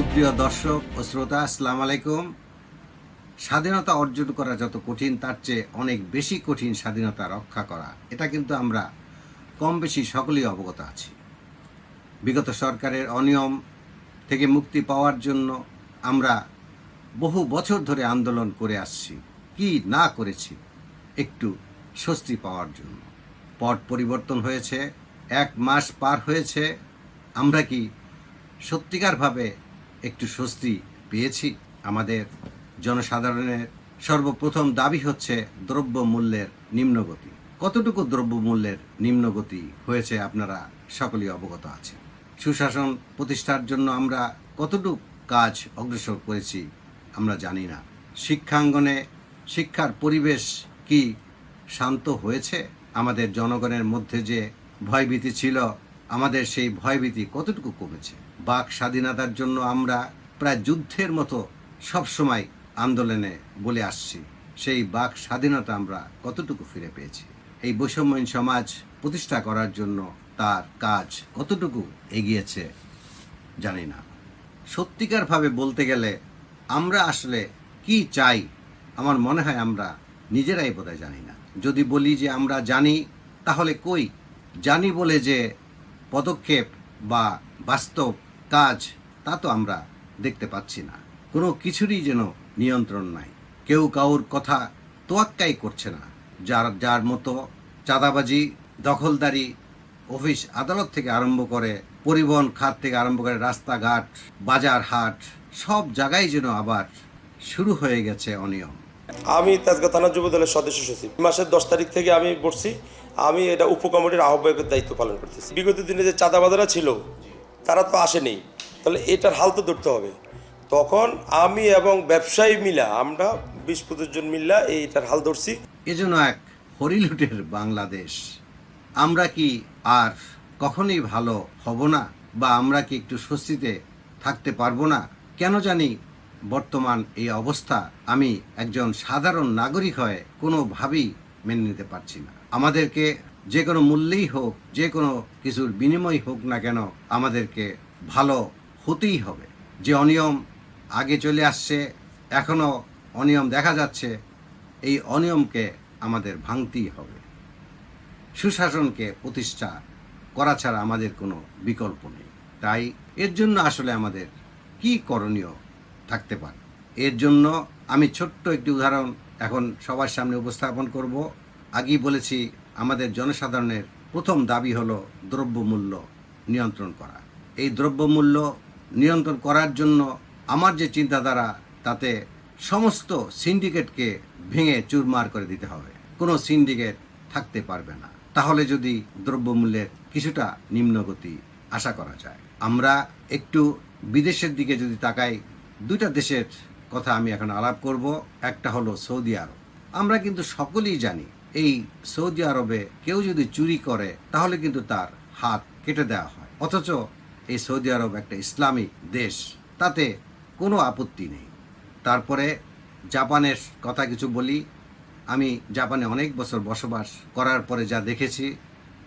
সুপ্রিয় দর্শক ও শ্রোতা, আসসালাম আলাইকুম। স্বাধীনতা অর্জন করা যত কঠিন, তার চেয়ে অনেক বেশি কঠিন স্বাধীনতা রক্ষা করা। এটা কিন্তু আমরা কম বেশি সকলেই অবগত আছি। বিগত সরকারের অনিয়ম থেকে মুক্তি পাওয়ার জন্য আমরা বহু বছর ধরে আন্দোলন করে আসছি। কি না করেছি, একটু স্বস্তি পাওয়ার জন্য। পট পরিবর্তন হয়েছে, এক মাস পার হয়েছে। আমরা কি সত্যিকারভাবে একটু স্বস্তি পেয়েছি। আমাদের জনসাধারণের সর্বপ্রথম দাবি হচ্ছে দ্রব্য মূল্যের নিম্নগতি। কতটুকু দ্রব্য মূল্যের নিম্নগতি হয়েছে আপনারা সকলেই অবগত আছেন। সুশাসন প্রতিষ্ঠার জন্য আমরা কতটুকু কাজ অগ্রসর করেছি আমরা জানি না। শিক্ষাঙ্গনে শিক্ষার পরিবেশ কি শান্ত হয়েছে? আমাদের জনগণের মধ্যে যে ভয়ভীতি ছিল, আমাদের সেই ভয়ভীতি কতটুকু কমেছে? বাক স্বাধীনতার জন্য আমরা প্রায় যুদ্ধের মতো সবসময় আন্দোলনে বলে আসছি। সেই বাক স্বাধীনতা আমরা কতটুকু ফিরে পেয়েছি? এই বৈষম্যহীন সমাজ প্রতিষ্ঠা করার জন্য তার কাজ কতটুকু এগিয়েছে জানি না। সত্যিকারভাবে বলতে গেলে আমরা আসলে কি চাই আমার মনে হয় আমরা নিজেরাই বোধহয় জানি না। যদি বলি যে আমরা জানি, তাহলে কই? জানি বলে যে পদক্ষেপ বা বাস্তব কাজ, তা তো আমরা দেখতে পাচ্ছি না। কোনো কিছুরই যেন নিয়ন্ত্রণ নাই। কেউ কাউর কথা তোয়াক্কাই করছে না। যার যার মতো চাঁদাবাজি, দখলদারি অফিস আদালত থেকে আরম্ভ করে পরিবহন খাত থেকে আরম্ভ করে রাস্তাঘাট, বাজার হাট, সব জায়গায় যেন আবার শুরু হয়ে গেছে অনিয়ম। আমি তাজগা থানা যুব দলের সদস্য সচিব মাসের দশ তারিখ থেকে আমি বসছি। আমি এটা উপকমিটির আহ্বায়কের দায়িত্ব পালন করতেছি। বিগত দিনে যে চাঁদাবাজারা ছিল তারা তো আসেনি, তাহলে এটার হাল তো ধরতে হবে। তখন আমি এবং ব্যবসায়ী মিলা, আমরা বিশ পঁচিশ জন মিল্লা এইটার হাল ধরছি। এজন্য এক হরিলুটের বাংলাদেশ। আমরা কি আর কখনোই ভালো হব না বা আমরা কি একটু স্বস্তিতে থাকতে পারব না? কেন জানি বর্তমান এই অবস্থা আমি একজন সাধারণ নাগরিক হয়ে কোনোভাবেই মেনে নিতে পারছি না। আমাদেরকে যে কোনো মূল্যেই হোক, যে কোনো কিছুর বিনিময় হোক না কেন, আমাদেরকে ভালো হতেই হবে। যে অনিয়ম আগে চলে আসছে এখনও অনিয়ম দেখা যাচ্ছে, এই অনিয়মকে আমাদের ভাঙতেই হবে। সুশাসনকে প্রতিষ্ঠা করা ছাড়া আমাদের কোনো বিকল্প নেই। তাই এর জন্য আসলে আমাদের কি করণীয় থাকতে পারে? এর জন্য আমি ছোট্ট একটি উদাহরণ এখন সবার সামনে উপস্থাপন করব। আগেই বলেছি আমাদের জনসাধারণের প্রথম দাবি হলো দ্রব্যমূল্য নিয়ন্ত্রণ করা। এই দ্রব্যমূল্য নিয়ন্ত্রণ করার জন্য আমার যে চিন্তাধারা, তাতে সমস্ত সিন্ডিকেটকে ভেঙে চুরমার করে দিতে হবে। কোনো সিন্ডিকেট থাকতে পারবে না। তাহলে যদি দ্রব্যমূল্যের কিছুটা নিম্নগতি আশা করা যায়। আমরা একটু বিদেশের দিকে যদি তাকাই, দুইটা দেশের কথা আমি এখন আলাপ করব। একটা হলো সৌদি আরব। আমরা কিন্তু সকলেই জানি এই সৌদি আরবে কেউ যদি চুরি করে, তাহলে কিন্তু তার হাত কেটে দেওয়া হয়। অথচ এই সৌদি আরব একটা ইসলামিক দেশ, তাতে কোনো আপত্তি নেই। তারপরে জাপানের কথা কিছু বলি। আমি জাপানে অনেক বছর বসবাস করার পরে যা দেখেছি,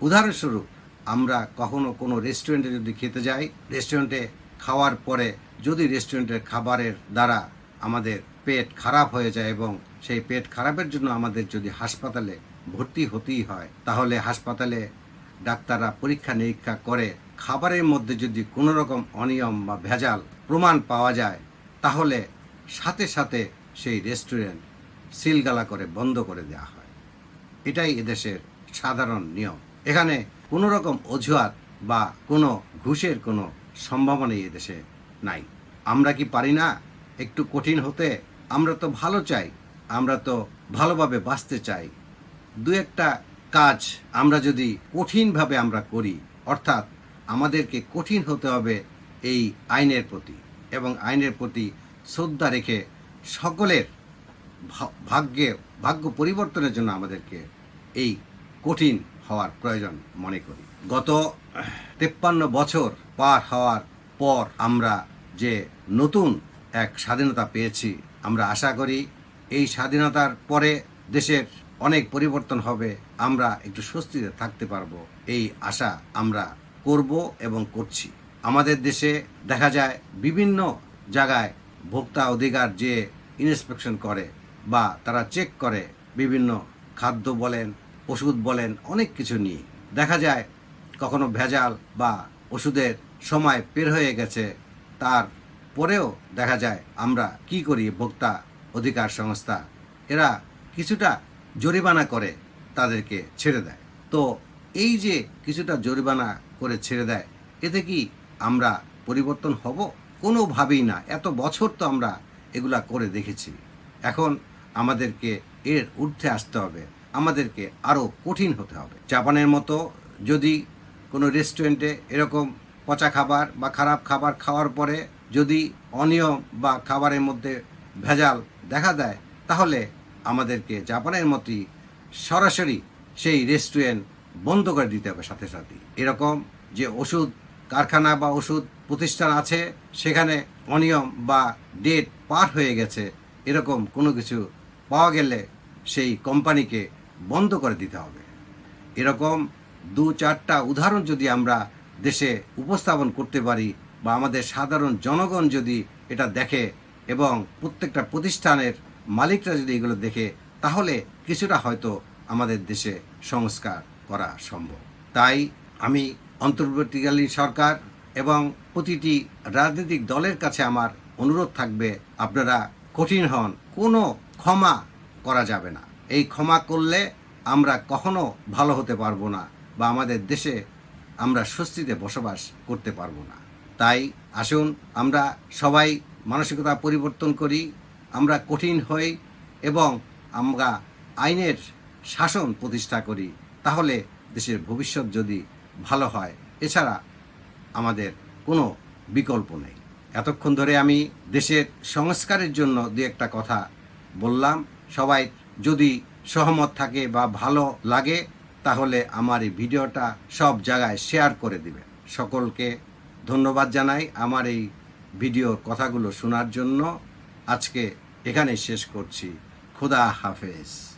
উদাহরণস্বরূপ আমরা কখনো কোনো রেস্টুরেন্টে যদি খেতে যাই, রেস্টুরেন্টে খাওয়ার পরে যদি রেস্টুরেন্টের খাবারের দ্বারা আমাদের পেট খারাপ হয়ে যায় এবং সেই পেট খারাপের জন্য আমাদের যদি হাসপাতালে ভর্তি হতেই হয়, তাহলে হাসপাতালে ডাক্তাররা পরীক্ষা নিরীক্ষা করে, খাবারের মধ্যে যদি কোনো রকম অনিয়ম বা ভেজাল প্রমাণ পাওয়া যায়, তাহলে সাথে সাথে সেই রেস্টুরেন্ট সিলগালা করে বন্ধ করে দেওয়া হয়। এটাই এদেশের সাধারণ নিয়ম। এখানে কোনো রকম অজুহাত বা কোনো ঘুষের কোনো সম্ভাবনাই এদেশে নাই। আমরা কি পারি না? একটু কঠিন হতে আমরা তো ভালো চাই। আমরা তো ভালোভাবে বাঁচতে চাই। দু একটা কাজ আমরা যদি কঠিনভাবে আমরা করি, অর্থাৎ আমাদেরকে কঠিন হতে হবে এই আইনের প্রতি এবং আইনের প্রতি শ্রদ্ধা রেখে সকলের ভাগ্যে, ভাগ্য পরিবর্তনের জন্য আমাদেরকে এই কঠিন হওয়ার প্রয়োজন মনে করি। গত তেপ্পান্ন বছর পার হওয়ার পর আমরা যে নতুন এক স্বাধীনতা পেয়েছি, আমরা আশা করি এই স্বাধীনতার পরে দেশের অনেক পরিবর্তন হবে, আমরা একটু স্বস্তিতে থাকতে পারব। এই আশা আমরা করব এবং করছি। আমাদের দেশে দেখা যায় বিভিন্ন জায়গায় ভোক্তা অধিকার যে ইন্সপেকশন করে বা তারা চেক করে, বিভিন্ন খাদ্য বলেন, ওষুধ বলেন, অনেক কিছু নিয়ে। দেখা যায় কখনো ভেজাল বা ওষুধের সময় পের হয়ে গেছে, তার পরেও দেখা যায় আমরা কি করি, ভোক্তা অধিকার সংস্থা, এরা কিছুটা জরিমানা করে তাদেরকে ছেড়ে দেয়। তো এই যে কিছুটা জরিমানা করে ছেড়ে দেয়, এতে কি আমরা পরিবর্তন হব? কোনোভাবেই না। এত বছর তো আমরা এগুলা করে দেখেছি। এখন আমাদেরকে এর ঊর্ধ্বে আসতে হবে। আমাদেরকে আরও কঠিন হতে হবে। জাপানের মতো যদি কোনো রেস্টুরেন্টে এরকম পচা খাবার বা খারাপ খাবার খাওয়ার পরে যদি অনিয়ম বা খাবারের মধ্যে ভেজাল দেখা দেয়, তাহলে আমাদেরকে জাপানের মতোই সরাসরি সেই রেস্টুরেন্ট বন্ধ করে দিতে হবে সাথে সাথে এরকম যে ওষুধ কারখানা বা ওষুধ প্রতিষ্ঠান আছে, সেখানে অনিয়ম বা ডেট পার হয়ে গেছে, এরকম কোনো কিছু পাওয়া গেলে সেই কোম্পানিকে বন্ধ করে দিতে হবে। এরকম দু চারটা উদাহরণ যদি আমরা দেশে উপস্থাপন করতে পারি বা আমাদের সাধারণ জনগণ যদি এটা দেখে এবং প্রত্যেকটা প্রতিষ্ঠানের মালিকরা যদি এগুলো দেখে, তাহলে কিছুটা হয়তো আমাদের দেশে সংস্কার করা সম্ভব। তাই আমি অন্তর্বর্তীকালীন সরকার এবং প্রতিটি রাজনৈতিক দলের কাছে আমার অনুরোধ থাকবে, আপনারা কঠিন হন, কোনো ক্ষমা করা যাবে না। এই ক্ষমা করলে আমরা কখনো ভালো হতে পারব না বা আমাদের দেশে আমরা স্বস্তিতে বসবাস করতে পারব না। তাই আসুন, আমরা সবাই মানসিকতা পরিবর্তন করি, আমরা কঠিন হই এবং আমরা আইনের শাসন প্রতিষ্ঠা করি, তাহলে দেশের ভবিষ্যৎ যদি ভালো হয়। এছাড়া আমাদের কোনো বিকল্প নেই। এতক্ষণ ধরে আমি দেশের সংস্কারের জন্য দু একটা কথা বললাম। সবাই যদি সহমত থাকে বা ভালো লাগে, তাহলে আমার এই ভিডিওটা সব জায়গায় শেয়ার করে দিবেন। সকলকে ধন্যবাদ জানাই। আমার এই ভিডিওর কথাগুলো শোনার জন্য আজকে এখানে শেষ করছি। খুদা হাফেজ।